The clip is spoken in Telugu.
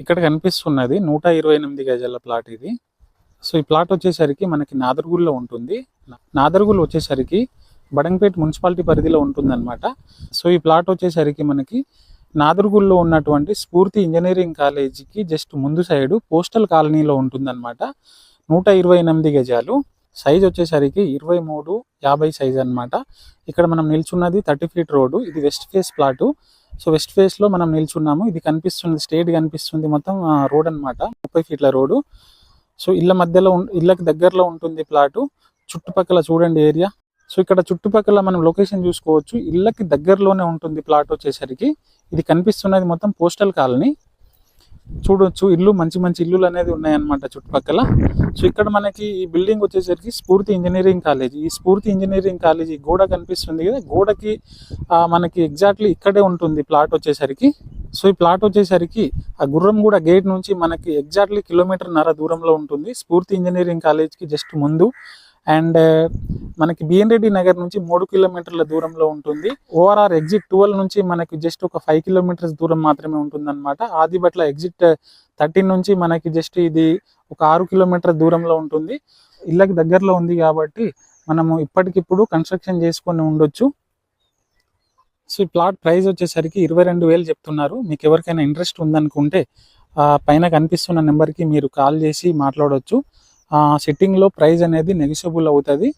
ఇక్కడ కనిపిస్తున్నది నూట ఇరవై ఎనిమిది గజాల ప్లాట్ ఇది. సో ఈ ప్లాట్ వచ్చేసరికి మనకి నాదర్గుల్లో ఉంటుంది. నాదర్గుల్ వచ్చేసరికి బడంగపేట్ మున్సిపాలిటీ పరిధిలో ఉంటుందన్నమాట. సో ఈ ప్లాట్ వచ్చేసరికి మనకి నాదర్గుల్లో ఉన్నటువంటి స్ఫూర్తి ఇంజనీరింగ్ కాలేజీకి జస్ట్ ముందు సైడు పోస్టల్ కాలనీలో ఉంటుందన్నమాట. నూట ఇరవై ఎనిమిది గజాలు. సైజ్ వచ్చేసరికి ఇరవై మూడు యాభై సైజ్ అన్నమాట. ఇక్కడ మనం నిల్చున్నది థర్టీ ఫీట్ రోడ్డు. ఇది west face plot. So west ఫేస్లో మనం నిల్చున్నాము. ఇది కనిపిస్తుంది స్టేట్ కనిపిస్తుంది మొత్తం రోడ్ అన్నమాట. ముప్పై ఫీట్ల రోడ్డు. సో ఇళ్ళ మధ్యలో ఇళ్ళకి దగ్గరలో ఉంటుంది ప్లాటు. చుట్టుపక్కల చూడండి ఏరియా. సో ఇక్కడ చుట్టుపక్కల మనం లొకేషన్ చూసుకోవచ్చు. ఇళ్ళకి దగ్గరలోనే ఉంటుంది ప్లాట్ వచ్చేసరికి. ఇది కనిపిస్తున్నది మొత్తం పోస్టల్ కాలనీ. చూడొచ్చు. ఇల్లు మంచి మంచి ఇల్లులు అనేది ఉన్నాయన్నమాట చుట్టుపక్కల. సో ఇక్కడ మనకి ఈ బిల్డింగ్ వచ్చేసరికి స్ఫూర్తి ఇంజనీరింగ్ కాలేజ్. ఈ స్ఫూర్తి ఇంజనీరింగ్ కాలేజ్ గోడ కనిపిస్తుంది కదా గోడకి మనకి ఎగ్జాక్ట్లీ ఇక్కడే ఉంటుంది ప్లాట్ వచ్చేసరికి. సో ఈ ప్లాట్ వచ్చేసరికి ఆ గుర్రం కూడా గేట్ నుంచి మనకి ఎగ్జాక్ట్లీ కిలోమీటర్ నర దూరంలో ఉంటుంది. స్ఫూర్తి ఇంజనీరింగ్ కాలేజ్కి జస్ట్ ముందు. అండ్ మనకి బిఎన్ రెడ్డి నగర్ నుంచి మూడు కిలోమీటర్ల దూరంలో ఉంటుంది. ఓఆర్ఆర్ ఎగ్జిట్ ట్వెల్వ్ నుంచి మనకి జస్ట్ ఒక ఫైవ్ కిలోమీటర్స్ దూరం మాత్రమే ఉంటుంది అనమాట ఆదిబట్ల ఎగ్జిట్ థర్టీన్ నుంచి మనకి జస్ట్ ఇది ఒక ఆరు కిలోమీటర్ దూరంలో ఉంటుంది. ఇళ్ళకి దగ్గరలో ఉంది కాబట్టి మనము ఇప్పటికిప్పుడు కన్స్ట్రక్షన్ చేసుకొని ఉండొచ్చు. సో ఈ ప్లాట్ ప్రైస్ వచ్చేసరికి ఇరవై రెండు వేలు చెప్తున్నారు. మీకు ఎవరికైనా ఇంట్రెస్ట్ ఉందనుకుంటే పైన కనిపిస్తున్న నెంబర్కి మీరు కాల్ చేసి మాట్లాడవచ్చు సిట్టింగ్లో ప్రైస్ అనేది నెగిషియబుల్ అవుతుంది.